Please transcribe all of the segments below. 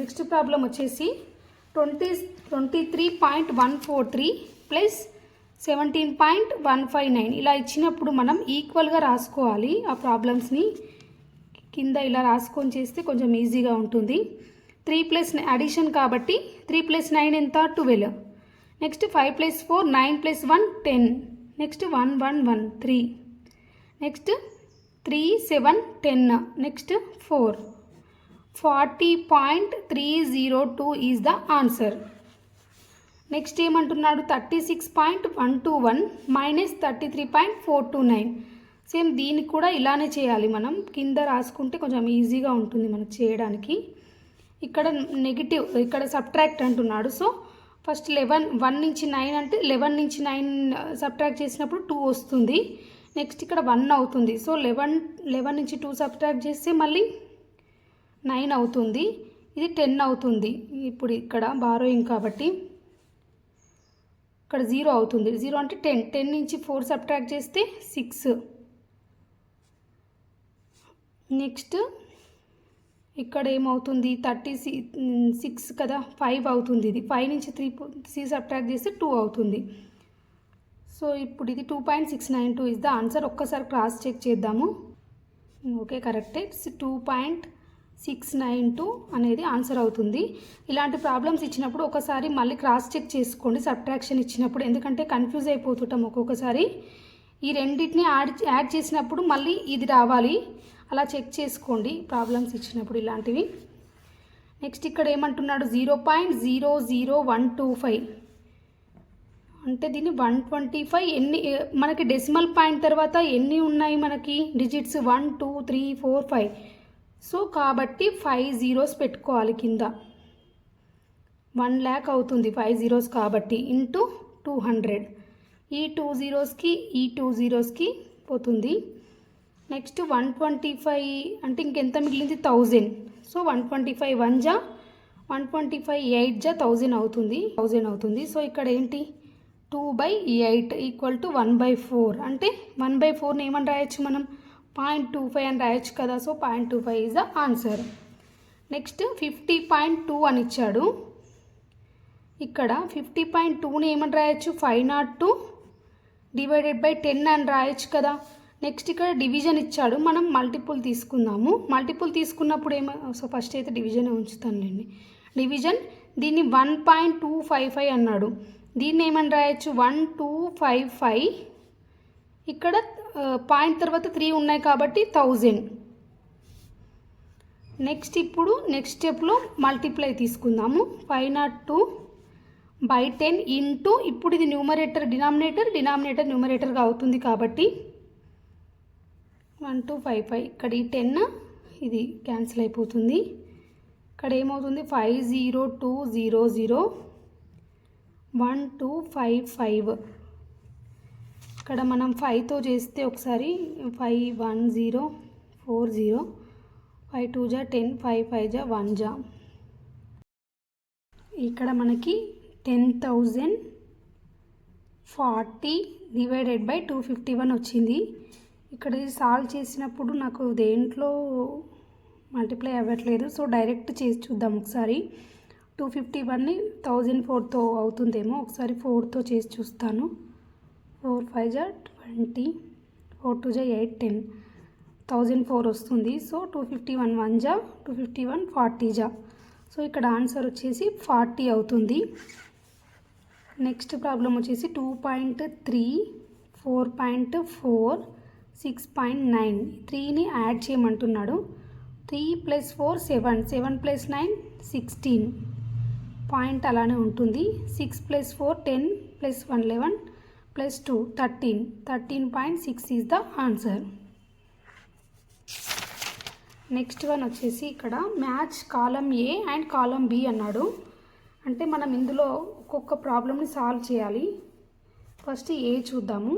Next problem వచ్చేసి twenty twenty three point one four three plus seventeen point one five nine. ఇలా ఇచ్చినప్పుడు మనం ఈక్వల్గా రాసుకోవాలి ఆ ప్రాబ్లమ్స్ని కింద ఇలా రాసుకొని చేస్తే కొంచెం ఈజీగా ఉంటుంది. త్రీ ప్లస్ అడిషన్ కాబట్టి త్రీ ప్లస్ నైన్ ఎంత? Twelve. Next five plus four nine plus one ten. Next one one one three. Next three seven ten. Next four. Forty point three zero two is the answer. Next ఏమంటున్నాడు? Thirty six point one two one minus thirty three point four two nine. Same దీనికి కూడా ఇలానే చేయాలి మనం. కింద రాసుకుంటే కొంచెం ఈజీగా ఉంటుంది మనకు చేయడానికి. ఇక్కడ నెగిటివ్ ఇక్కడ సబ్ట్రాక్ట్ అంటున్నాడు. సో ఫస్ట్ లెవెన్ వన్ నుంచి నైన్ అంటే లెవెన్ నుంచి నైన్ సబ్ట్రాక్ట్ చేసినప్పుడు టూ వస్తుంది. నెక్స్ట్ ఇక్కడ వన్ అవుతుంది. సో లెవెన్ లెవెన్ నుంచి టూ సబ్ట్రాక్ట్ చేస్తే మళ్ళీ నైన్ అవుతుంది. ఇది టెన్ అవుతుంది. ఇప్పుడు ఇక్కడ బారోయింగ్ కాబట్టి ఇక్కడ జీరో అవుతుంది. జీరో అంటే టెన్. టెన్ నుంచి ఫోర్ సబ్ట్రాక్ట్ చేస్తే సిక్స్. నెక్స్ట్ ఇక్కడ ఏమవుతుంది? థర్టీ సి సిక్స్ కదా? ఫైవ్ అవుతుంది ఇది. ఫైవ్ నుంచి త్రీ సి సబ్ట్రాక్ట్ చేస్తే టూ అవుతుంది. సో ఇప్పుడు ఇది two point six nine two. Is the answer. ఒక్కసారి క్రాస్ చెక్ చేద్దాము. ఓకే కరెక్టే. Two point six nine two అనేది ఆన్సర్ అవుతుంది. ఇలాంటి ప్రాబ్లమ్స్ ఇచ్చినప్పుడు ఒకసారి మళ్ళీ క్రాస్ చెక్ చేసుకోండి సబ్ట్రాక్షన్ ఇచ్చినప్పుడు. ఎందుకంటే కన్ఫ్యూజ్ అయిపోతుంటాం ఒక్కొక్కసారి. ఈ రెండింటిని యాడ్ యాడ్ చేసినప్పుడు మళ్ళీ ఇది రావాలి. అలా చెక్ చేసుకోండి ప్రాబ్లమ్స్ ఇచ్చినప్పుడు ఇలాంటివి. నెక్స్ట్ ఇక్కడ ఏమంటున్నాడు? Zero point zero zero one two five. అంటే దీన్ని వన్ ట్వంటీ ఫైవ్ ఎన్ని మనకి డెసిమల్ పాయింట్ తర్వాత ఎన్ని ఉన్నాయి మనకి? Digits one two three four five. So కాబట్టి ఫైవ్ జీరోస్ పెట్టుకోవాలి కింద. వన్ ల్యాక్ అవుతుంది ఫైవ్ జీరోస్ కాబట్టి ఇంటూ టూ హండ్రెడ్ ఈ టూ జీరోస్కి ఈ టూ జీరోస్కి పోతుంది. నెక్స్ట్ వన్ ట్వంటీ ఫైవ్ అంటే ఇంకెంత మిగిలింది? Thousand so one twenty five one జా వన్ ట్వంటీ ఫైవ్ ఎయిట్ జా థౌజండ్ అవుతుంది. థౌజండ్ అవుతుంది. సో ఇక్కడ ఏంటి? Two by eight equal to one by four అంటే వన్ బై ఫోర్ని ఏమని రాయొచ్చు మనం? పాయింట్ టూ ఫైవ్ అని రాయొచ్చు కదా so point two five is the answer next fifty point two అని ఇచ్చాడు. ఇక్కడ ఫిఫ్టీ పాయింట్ టూని ఏమని రాయొచ్చు? Five naught two divided by ten అని రాయొచ్చు కదా. నెక్స్ట్ ఇక్కడ డివిజన్ ఇచ్చాడు. మనం మల్టిపుల్ తీసుకుందాము. మల్టిపుల్ తీసుకున్నప్పుడు ఏమో సో ఫస్ట్ అయితే డివిజన్ ఉంచుతానులేండి డివిజన్ దీన్ని one point two five five అన్నాడు. దీన్ని ఏమని రాయొచ్చు? వన్ టూ ఫైవ్ ఫైవ్ ఇక్కడ పాయింట్ తర్వాత త్రీ ఉన్నాయి కాబట్టి థౌజండ్. నెక్స్ట్ ఇప్పుడు నెక్స్ట్ స్టెప్లో మల్టిప్లై తీసుకుందాము. Five naught two by ten into ఇప్పుడు ఇది న్యూమరేటర్ డినామినేటర్ డినామినేటర్ న్యూమరేటర్గా అవుతుంది కాబట్టి వన్ టూ ఫైవ్ ఫైవ్. ఇక్కడ ఈ టెన్ ఇది క్యాన్సిల్ అయిపోతుంది. ఇక్కడ ఏమవుతుంది? Five zero two zero zero one two five five. ఇక్కడ మనం ఫైవ్తో చేస్తే ఒకసారి five one zero four zero five two జా టెన్ ఫైవ్ ఫైవ్ జా వన్ జా. ఇక్కడ మనకి ten thousand forty divided by two fifty one వచ్చింది. ఇక్కడ సాల్వ్ చేసినప్పుడు నాకు దేంట్లో మల్టిప్లై అవ్వట్లేదు. సో డైరెక్ట్ చేసి చూద్దాం ఒకసారి. టూ ఫిఫ్టీ వన్ని థౌజండ్ ఫోర్తో అవుతుందేమో ఒకసారి ఫోర్తో చేసి చూస్తాను. ఫోర్ ఫైవ్ జా ట్వంటీ ఫోర్ టూ జా ఎయిట్ టెన్ థౌజండ్ ఫోర్ వస్తుంది. So two fifty one one జా టూ ఫిఫ్టీ వన్ ఫార్టీ జా. సో ఇక్కడ ఆన్సర్ వచ్చేసి ఫార్టీ అవుతుంది. నెక్స్ట్ ప్రాబ్లం వచ్చేసి two point three four point four six point nine. త్రీని యాడ్ చేయమంటున్నాడు. Three plus four seven seven plus nine sixteen. Point అలానే ఉంటుంది. Six plus four ten plus one eleven plus two thirteen thirteen point six is the answer next one వచ్చేసి ఇక్కడ match column A and column B అన్నాడు. అంటే మనం ఇందులో ఒక్కొక్క ప్రాబ్లమ్ని సాల్వ్ చేయాలి. ఫస్ట్ ఏ చూద్దాము.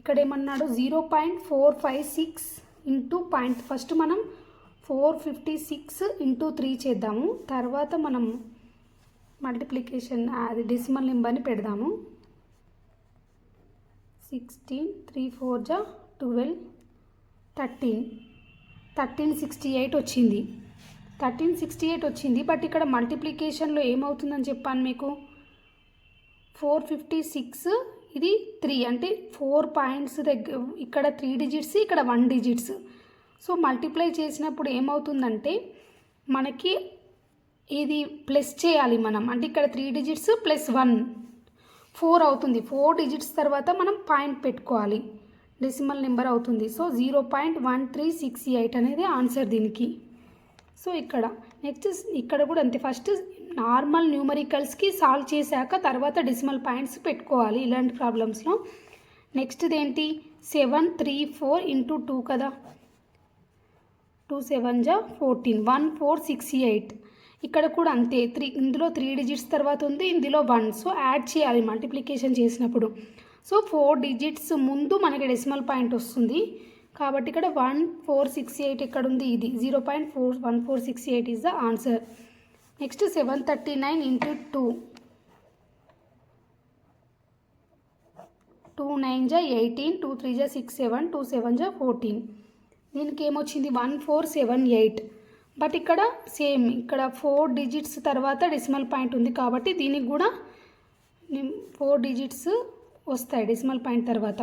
ఇక్కడ ఏమన్నాడు? Zero point four five six into point first మనం four fifty six into three చేద్దాము. తర్వాత మనం మల్టిప్లికేషన్ అది డెసిమల్ నెంబర్ని పెడదాము. సిక్స్టీన్ త్రీ ఫోర్ జా twelve thirteen thirteen sixty eight వచ్చింది. థర్టీన్ సిక్స్టీ ఎయిట్ వచ్చింది బట్ ఇక్కడ మల్టిప్లికేషన్లో ఏమవుతుందని చెప్పాను మీకు? ఫోర్ ఫిఫ్టీ సిక్స్ ఇది త్రీ అంటే ఫోర్ పాయింట్స్ దగ్గర ఇక్కడ త్రీ డిజిట్స్ ఇక్కడ వన్ డిజిట్స్ సో మల్టిప్లై చేసినప్పుడు ఏమవుతుందంటే మనకి ఇది ప్లస్ చేయాలి మనం. అంటే ఇక్కడ three digits plus one four అవుతుంది. ఫోర్ డిజిట్స్ తర్వాత మనం పాయింట్ పెట్టుకోవాలి. డెసిమల్ నెంబర్ అవుతుంది. So zero point one three six eight అనేది ఆన్సర్ దీనికి. సో ఇక్కడ నెక్స్ట్ ఇక్కడ కూడా అంతే. ఫస్ట్ నార్మల్ న్యూమరికల్స్కి సాల్వ్ చేశాక తర్వాత డెసిమల్ పాయింట్స్ పెట్టుకోవాలి ఇలాంటి ప్రాబ్లమ్స్లో. నెక్స్ట్ది ఏంటి? Seven three four into two కదా. టూ సెవెన్ జా fourteen. One four six eight. ఇక్కడ కూడా అంతే. త్రీ ఇందులో త్రీ డిజిట్స్ తర్వాత ఉంది. ఇందులో వన్ సో యాడ్ చేయాలి. మల్టిప్లికేషన్ చేసినప్పుడు. సో ఫోర్ డిజిట్స్ ముందు మనకి డెసిమల్ పాయింట్ వస్తుంది. కాబట్టి ఇక్కడ వన్ ఫోర్ సిక్స్ ఎయిట్ ఇక్కడ ఉంది ఇది zero point four one four six eight is the answer next seven thirty nine into two two nine జా ఎయిటీన్ టూ త్రీ జా సిక్స్ సెవెన్ టూ సెవెన్ జా fourteen దీనికి ఏమొచ్చింది? One four seven eight but ఇక్కడ same ఇక్కడ four digits తర్వాత decimal point ఉంది కాబట్టి దీనికి కూడా ఫోర్ డిజిట్స్ వస్తాయి డెసిమల్ పాయింట్ తర్వాత.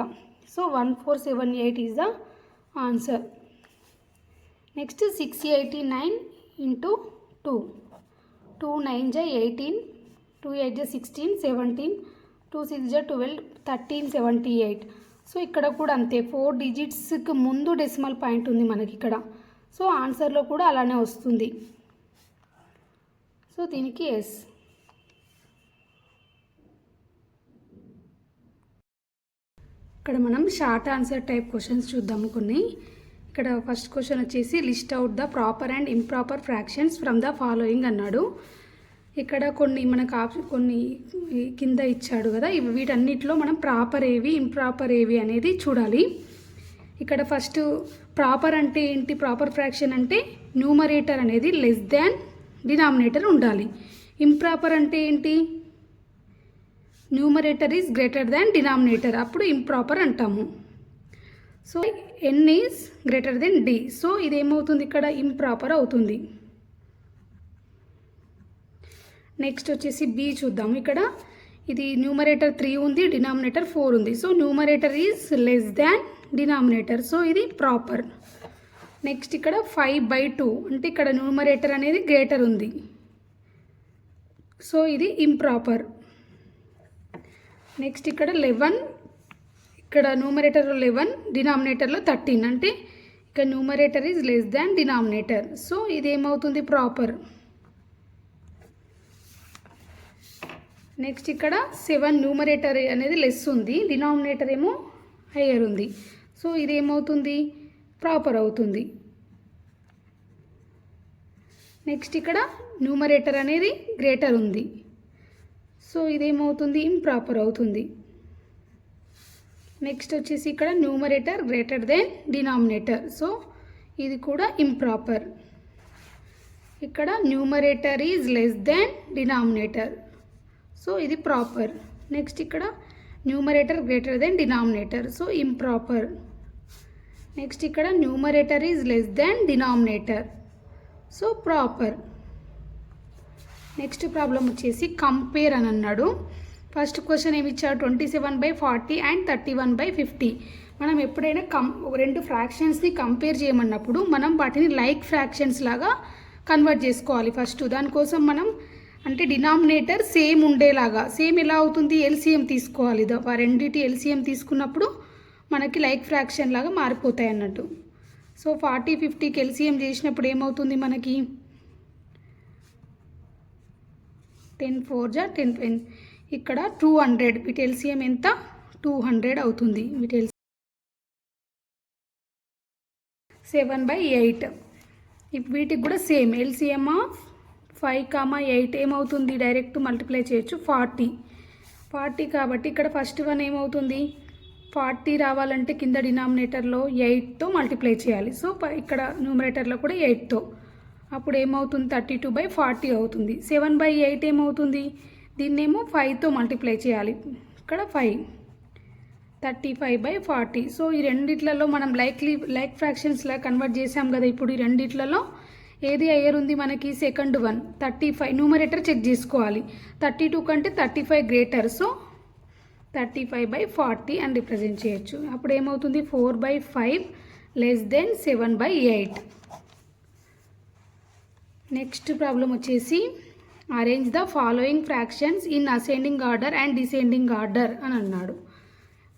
So one four seven eight is the answer next six eighty nine into two two nine జా ఎయిటీన్ టూ ఎయిట్ జా సిక్స్టీన్ సెవెంటీన్ టూ సిక్స్ జా twelve thirteen seventy eight so ఇక్కడ కూడా అంతే. Four డిజిట్స్కి ముందు decimal point ఉంది మనకి ఇక్కడ. సో ఆన్సర్లో కూడా అలానే వస్తుంది. సో దీనికి ఎస్ ఇక్కడ మనం షార్ట్ ఆన్సర్ టైప్ క్వశ్చన్స్ చూద్దాము కొన్ని. ఇక్కడ ఫస్ట్ క్వశ్చన్ వచ్చేసి list out the proper and improper fractions from the following అన్నాడు. ఇక్కడ కొన్ని మనకు ఆప్షన్ కొన్ని కింద ఇచ్చాడు కదా వీటన్నిటిలో మనం ప్రాపర్ ఏవి ఇంప్రాపర్ ఏవి అనేది చూడాలి. ఇక్కడ ఫస్ట్ ప్రాపర్ అంటే ఏంటి? ప్రాపర్ ఫ్రాక్షన్ అంటే న్యూమరేటర్ అనేది లెస్ దాన్ డినామినేటర్ ఉండాలి. ఇంప్రాపర్ అంటే ఏంటి? Numerator is greater than denominator అప్పుడు ఇంప్రాపర్ అంటాము. So N is greater then D so ఇదేమవుతుంది ఇక్కడ? ఇంప్రాపర్ అవుతుంది. నెక్స్ట్ వచ్చేసి బి చూద్దాం ఇక్కడ. ఇది న్యూమరేటర్ త్రీ ఉంది డినామినేటర్ ఫోర్ ఉంది. So numerator is less than denominator. So ఇది ప్రాపర్. నెక్స్ట్ ఇక్కడ ఫైవ్ బై టూ. అంటే ఇక్కడ న్యూమరేటర్ అనేది గ్రేటర్ ఉంది. సో ఇది ఇంప్రాపర్. నెక్స్ట్ ఇక్కడ లెవెన్. ఇక్కడ న్యూమరేటర్లో లెవెన్ డినామినేటర్లో థర్టీన్. అంటే ఇక్కడ numerator is less than denominator. So ఇది ఏమవుతుంది ప్రాపర్? నెక్స్ట్ ఇక్కడ సెవెన్ న్యూమరేటర్ అనేది లెస్ ఉంది. డినామినేటర్ ఏమో హయ్యర్ ఉంది. సో ఇది ఏమవుతుంది ప్రాపర్ అవుతుంది. నెక్స్ట్ ఇక్కడ న్యూమరేటర్ అనేది గ్రేటర్ ఉంది. సో ఇదేమవుతుంది? ఇంప్రాపర్ అవుతుంది. నెక్స్ట్ వచ్చేసి ఇక్కడ numerator greater than denominator. So ఇది కూడా ఇంప్రాపర్. ఇక్కడ numerator is less than denominator. So ఇది ప్రాపర్. నెక్స్ట్ ఇక్కడ numerator greater than denominator. So improper. Next ఇక్కడ numerator is less than denominator so proper next problem వచ్చేసి compare అని అన్నాడు. First question ఏమి ఇచ్చాడు? Twenty seven by forty and thirty one by fifty మనం ఎప్పుడైనా కం రెండు ఫ్రాక్షన్స్ని కంపేర్ చేయమన్నప్పుడు మనం వాటిని లైక్ ఫ్రాక్షన్స్ లాగా కన్వర్ట్ చేసుకోవాలి ఫస్ట్ దానికోసం మనం అంటే డినామినేటర్ సేమ్ ఉండేలాగా సేమ్ ఎలా అవుతుంది? ఎల్సిఎం తీసుకోవాలి. ఆ రెండింటి ఎల్సిఎం తీసుకున్నప్పుడు మనకి లైక్ ఫ్రాక్షన్ లాగా మారిపోతాయి అన్నట్టు. సో ఫార్టీ ఫిఫ్టీ కెల్సియం చేసినప్పుడు ఏమవుతుంది మనకి? టెన్ ఫోర్ జా టెన్ టెన్ ఇక్కడ టూ హండ్రెడ్. వీటి ఎల్సిఎం ఎంత? టూ హండ్రెడ్ అవుతుంది. వీటి సెవెన్ బై ఎయిట్. వీటికి కూడా same. LCM of five comma eight ఏమవుతుంది? డైరెక్ట్ మల్టిప్లై చేయొచ్చు. ఫార్టీ. ఫార్టీ కాబట్టి ఇక్కడ ఫస్ట్ వన్ ఏమవుతుంది? ఫార్టీ రావాలంటే కింద డినామినేటర్లో ఎయిట్తో మల్టిప్లై చేయాలి. సో ఇక్కడ న్యూమరేటర్లో కూడా ఎయిట్తో. అప్పుడు ఏమవుతుంది? థర్టీ టూ బై ఫార్టీ అవుతుంది. సెవెన్ బై ఎయిట్ ఏమవుతుంది? దీన్నేమో ఫైవ్తో మల్టిప్లై చేయాలి. ఇక్కడ five. Thirty five by forty. So ఈ రెండిట్లలో మనం లైక్లీ లైక్ ఫ్రాక్షన్స్లా కన్వర్ట్ చేసాం కదా ఇప్పుడు ఈ రెండిట్లలో. ఏది అయ్యర్ ఉంది మనకి? Second one. Thirty five. Numerator check చేసుకోవాలి. థర్టీ టూ కంటే thirty five greater. So thirty five by forty అని రిప్రజెంట్ చేయొచ్చు. అప్పుడు ఏమవుతుంది? Four by five less than seven by eight. Next problem వచ్చేసి arrange the following fractions in ascending order and descending order అని అన్నాడు.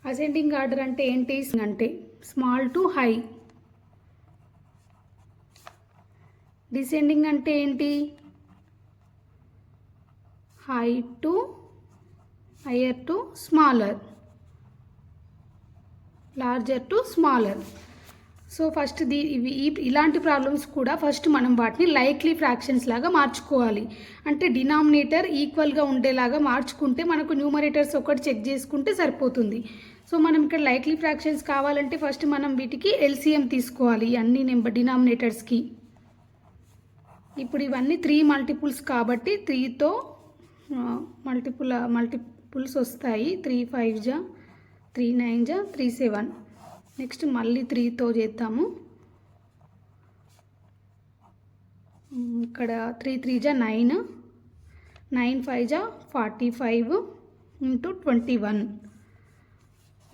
Ascending order అంటే ఏంటి? అంటే స్మాల్ టు హై. డిసెండింగ్ అంటే ఏంటి? High to higher to smaller larger to smaller so first దీ ఇవి ఇలాంటి ప్రాబ్లమ్స్ కూడా ఫస్ట్ మనం వాటిని లైక్లీ ఫ్రాక్షన్స్ లాగా మార్చుకోవాలి. అంటే డినామినేటర్ ఈక్వల్గా ఉండేలాగా మార్చుకుంటే మనకు న్యూమరేటర్స్ ఒకటి చెక్ చేసుకుంటే సరిపోతుంది. సో మనం ఇక్కడ లైక్లీ ఫ్రాక్షన్స్ కావాలంటే ఫస్ట్ మనం వీటికి ఎల్సిఎం తీసుకోవాలి అన్ని నెంబర్ డినామినేటర్స్కి ఇప్పుడు ఇవన్నీ త్రీ మల్టిపుల్స్ కాబట్టి త్రీతో మల్టిపుల్ మల్టిపుల్స్ వస్తాయి. త్రీ ఫైవ్ జా త్రీ నైన్ జా త్రీ సెవెన్. నెక్స్ట్ మళ్ళీ త్రీతో చేద్దాము. ఇక్కడ త్రీ త్రీ జా నైన్. నైన్ ఫైవ్ జా forty five into twenty one.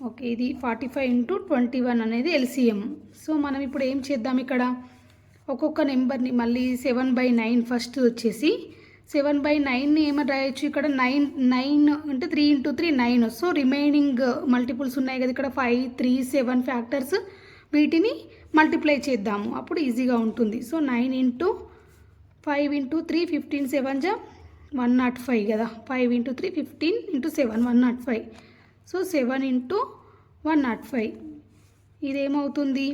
Okay ఇది forty five into twenty one అనేది ఎల్సిఎం. సో మనం ఇప్పుడు ఏం చేద్దాం ఇక్కడ? ఒక్కొక్క నెంబర్ని మళ్ళీ సెవెన్ బై నైన్ ఫస్ట్ వచ్చేసి సెవెన్ బై నైన్ని ఏమని రాయొచ్చు ఇక్కడ నైన్ నైన్ అంటే three into three nine so remaining multiples ఉన్నాయి కదా ఇక్కడ ఫైవ్ త్రీ సెవెన్ ఫ్యాక్టర్స్ వీటిని మల్టిప్లై చేద్దాము. అప్పుడు ఈజీగా ఉంటుంది. So nine into five into three fifteen seven జా వన్ నాట్ ఫైవ్ కదా. Five into three fifteen into seven one nought five so seven into one nought five ఇదేమవుతుంది?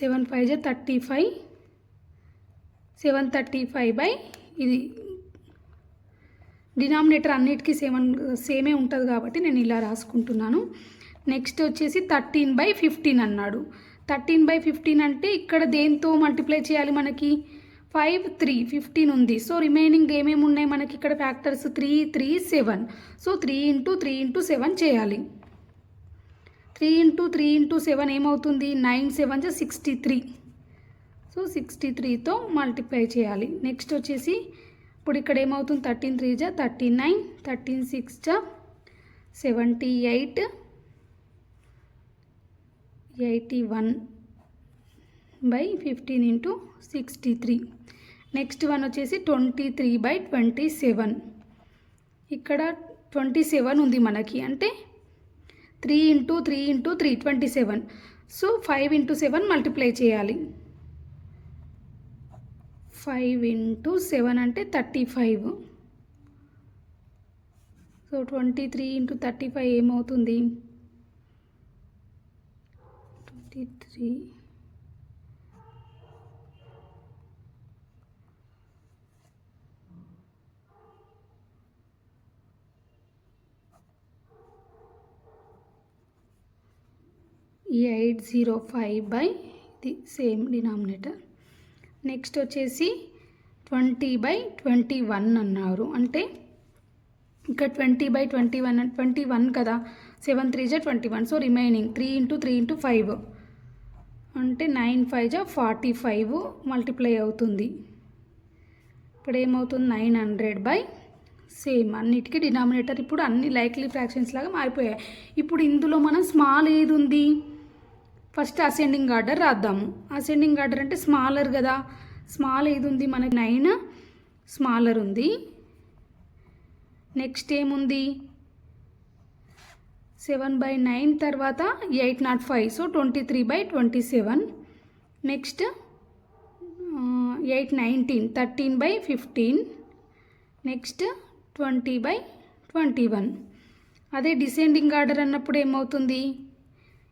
Seven five జా thirty five seven thirty five by ఇది denominator అన్నిటికీ seven సేమే ఉంటుంది కాబట్టి నేను ఇలా రాసుకుంటున్నాను. నెక్స్ట్ వచ్చేసి థర్టీన్ బై ఫిఫ్టీన్ అన్నాడు. థర్టీన్ బై ఫిఫ్టీన్ అంటే ఇక్కడ దేంతో మల్టిప్లై చేయాలి మనకి? ఫైవ్ త్రీ ఫిఫ్టీన్ ఉంది. సో రిమైనింగ్ ఏమేమి ఉన్నాయి మనకి ఇక్కడ factors? Three three seven. So three into three into seven చేయాలి. Three into three into seven ఏమవుతుంది? Nine seven sixty three. So sixty త్రీతో multiply చేయాలి. నెక్స్ట్ వచ్చేసి ఇప్పుడు ఇక్కడ ఏమవుతుంది? థర్టీన్ త్రీ జా థర్టీ నైన్ థర్టీన్ సిక్స్ జా seventy eight eighty one by fifteen into sixty three. Next one వచ్చేసి twenty three by twenty seven. ఇక్కడ ట్వంటీ సెవెన్ ఉంది మనకి. అంటే three into three into three twenty seven. So five into seven multiply చేయాలి. Five into seven అంటే thirty five. So twenty three into thirty five ఏమవుతుంది? Twenty three. Eight zero five by the same denominator. Next వచ్చేసి twenty by twenty one అన్నారు. అంటే ఇక్కడ twenty by twenty one twenty one కదా. Seven three జా twenty one. So remaining three into three into five. అంటే nine five జా forty five multiply అవుతుంది. ఇప్పుడు ఏమవుతుంది నైన్ హండ్రెడ్ బై సేమ్. అన్నిటికీ డినామినేటర్ ఇప్పుడు అన్ని లైక్లీ ఫ్రాక్షన్స్ లాగా మారిపోయాయి. ఇప్పుడు ఇందులో మనం స్మాల్ ఏది ఉంది ఫస్ట్ అసెండింగ్ ఆర్డర్ రాద్దాము. అసెండింగ్ ఆర్డర్ అంటే స్మాలర్ కదా. స్మాల్ ఏది ఉంది? మనకి నైన్ స్మాలర్ ఉంది. నెక్స్ట్ ఏముంది? సెవెన్ బై నైన్ తర్వాత eight nought five so twenty three by twenty seven next eight nineteen thirteen by fifteen next twenty by twenty one అదే డిసెండింగ్ ఆర్డర్ అన్నప్పుడు ఏమవుతుంది?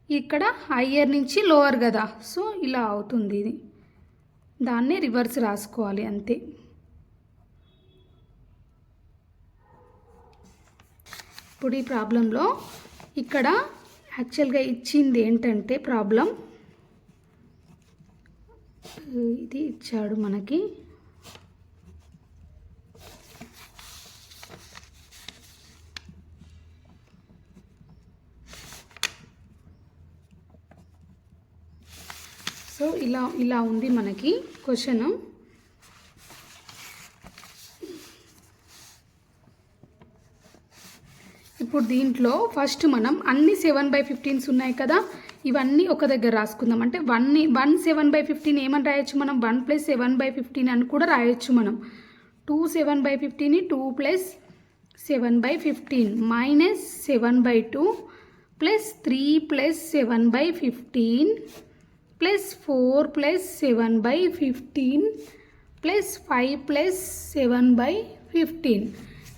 ఇక్కడ హయ్యర్ నుంచి లోవర్ కదా. సో ఇలా అవుతుంది ఇది. దాన్నే రివర్స్ రాసుకోవాలి అంతే. ఇప్పుడు ఈ ప్రాబ్లంలో ఇక్కడ యాక్చువల్గా ఇచ్చింది ఏంటంటే ప్రాబ్లం ఇది ఇచ్చాడు మనకి. సో ఇలా ఇలా ఉంది మనకి క్వశ్చన్. ఇప్పుడు దీంట్లో ఫస్ట్ మనం అన్ని సెవెన్ బై ఫిఫ్టీన్స్ ఉన్నాయి కదా ఇవన్నీ ఒక దగ్గర రాసుకుందాం. అంటే one one seven by fifteen ఏమని రాయొచ్చు మనం? One plus seven by fifteen అని కూడా రాయొచ్చు మనం. Two seven by fifteen two plus seven by fifteen minus seven by two plus three plus seven by fifteen plus four plus seven by fifteen plus five plus seven by fifteen.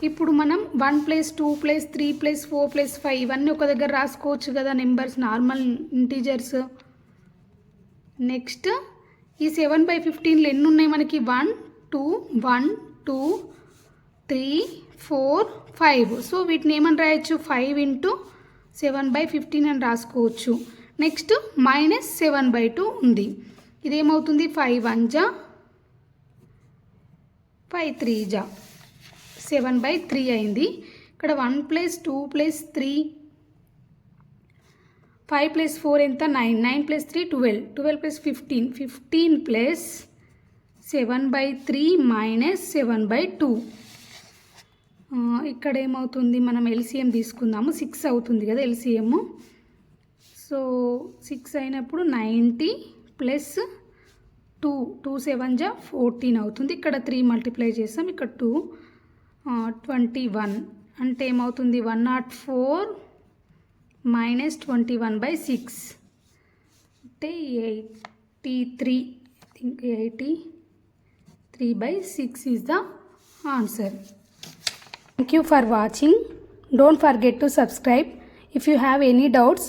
ఇప్పుడు మనం one plus two plus three plus four plus five ఇవన్నీ ఒక దగ్గర రాసుకోవచ్చు కదా numbers normal integers. Next ఈ seven by ఫిఫ్టీన్లో ఎన్ని ఉన్నాయి మనకి? One two one two three four five. So వీటిని ఏమని రాయొచ్చు? Five into seven by fifteen అని రాసుకోవచ్చు. Next minus seven by two ఉంది. ఇదేమవుతుంది? ఫైవ్ వన్ జా. ఫైవ్ త్రీ జా. సెవెన్ బై త్రీ అయింది. ఇక్కడ one plus two plus three. Five plus four ఎంత? Nine. Nine plus three twelve. Twelve plus fifteen. Fifteen plus seven by three minus seven by two. ఇక్కడ ఏమవుతుంది? మనం LCM తీసుకుందాము six అవుతుంది కదా ఎల్సిఎం. సో సిక్స్ అయినప్పుడు ninety plus two two seven జా fourteen అవుతుంది. ఇక్కడ త్రీ మల్టిప్లై చేస్తాం ఇక్కడ టూ ట్వంటీ వన్. అంటే ఏమవుతుంది? One nought four minus twenty one by six. అంటే eighty three think eighty three by six is the answer. Thank you for watching don't forget to subscribe if you have any doubts